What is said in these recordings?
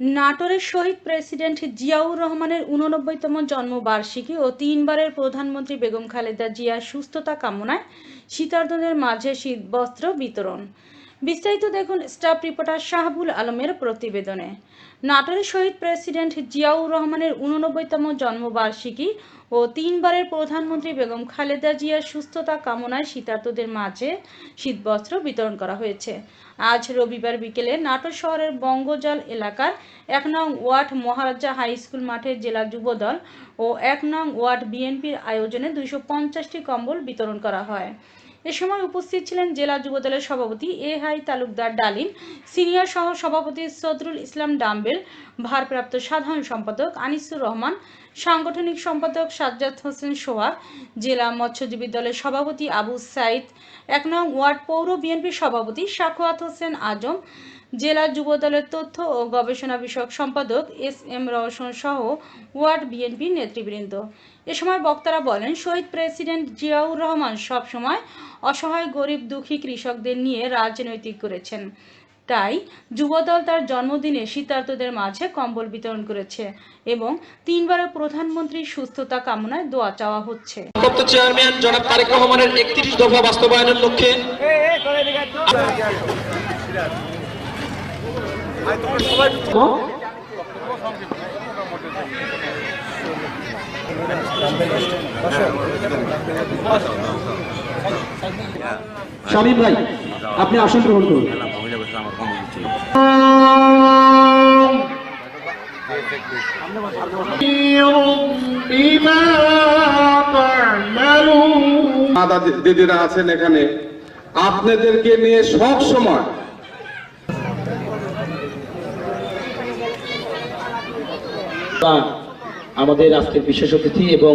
নাটোরের শহীদ প্রেসিডেন্ট জিয়াউর রহমানের উননব্বইতম জন্মবার্ষিকী ও তিনবারের প্রধানমন্ত্রী বেগম খালেদা জিয়ার সুস্থতা কামনায় শীতার্তদের মাঝে শীতবস্ত্র বিতরণ। বিস্তারিত দেখুন স্টাফ রিপোর্টার শাহাবুল আলমের প্রতিবেদনে। নাটোরের শহীদ প্রেসিডেন্ট জিয়াউর রহমানের উননব্বইতম জন্মবার্ষিকী ও তিনবারের প্রধানমন্ত্রী বেগম খালেদা জিয়ার সুস্থতা কামনায় শীতার্তদের মাঝে শীতবস্ত্র বিতরণ করা হয়েছে। আজ রবিবার বিকেলে নাটোর শহরের বঙ্গজল এলাকার এক নং ওয়ার্ড মহারাজা হাই স্কুল মাঠে জেলা যুবদল ও এক নং ওয়ার্ড বিএনপির আয়োজনে দুইশো পঞ্চাশটি কম্বল বিতরণ করা হয়। এ সময় উপস্থিত ছিলেন জেলা যুবদলের সভাপতি এ হাই তালুকদার ডালিম, সিনিয়র সহ সভাপতি সদরুল ইসলাম ডাম্বেল, ভারপ্রাপ্ত সাধারণ সম্পাদক আনিসুর রহমান, সাংগঠনিক সম্পাদক সাজ্জাদ হোসেন সোহাগ, জেলা মৎস্যজীবী দলের সভাপতি আবু সাইদ, এক নং ওয়ার্ড পৌর বিএনপির সভাপতি সাখোয়াত হোসেন আজম, জেলা যুব দলের তথ্য ও গবেষণা বিষয়ক সম্পাদক এস এম রওশন সহ ওয়ার্ড বিএনপির নেতৃবৃন্দ। এ সময় বক্তারা বলেন, শহীদ প্রেসিডেন্ট জিয়াউর রহমান সবসময় অসহায় গরিব দুঃখী কৃষকদের নিয়ে রাজনৈতিক করেছেন। তাই যুবদল তার জন্মদিনে শীতার্তদের মাঝে কম্বল বিতরণ করেছে এবং তিনবারের প্রধানমন্ত্রীর সুস্থতা কামনায় দোয়া চাওয়া হচ্ছে। চেয়ারম্যান জনাব তারেক রহমানের একত্রিশ দফা বাস্তবায়নের লক্ষ্যে শামীম ভাই আপনি আসন গ্রহণ করুন। দাদা দিদিরা আছেন এখানে। আপনাদেরকে নিয়ে সব সময়। আমাদের আজকের বিশেষ অতিথি এবং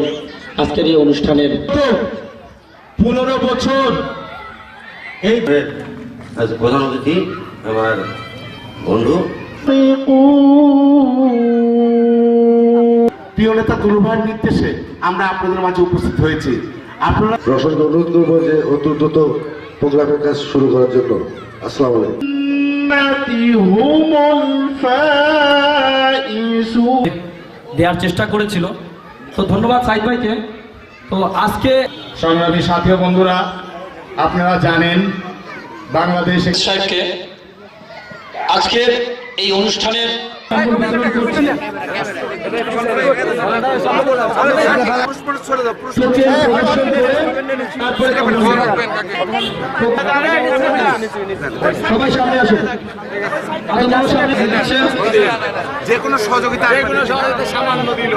আজকের এই অনুষ্ঠানের পনেরো বছর। এই আজ প্রধান অতিথি আমার বন্ধু। প্রিয় নেতা দুর্বার নির্দেশে আমরা আপনাদের মাঝে উপস্থিত হয়েছি। আপনারা রসদ অনুরোধ করব যে অতি দ্রুত প্রোগ্রামের কাজ শুরু করার জন্য। আসসালামু আলাইকুম। দেওয়ার চেষ্টা করেছিল। তো ধন্যবাদ সাইদ ভাইকে। তো আজকে সংগ্রামী সাথী বন্ধুরা আপনারা জানেন বাংলাদেশ সাহেবকে আজকের এই অনুষ্ঠানের যে কোনো সহযোগিতা সামান্য দিল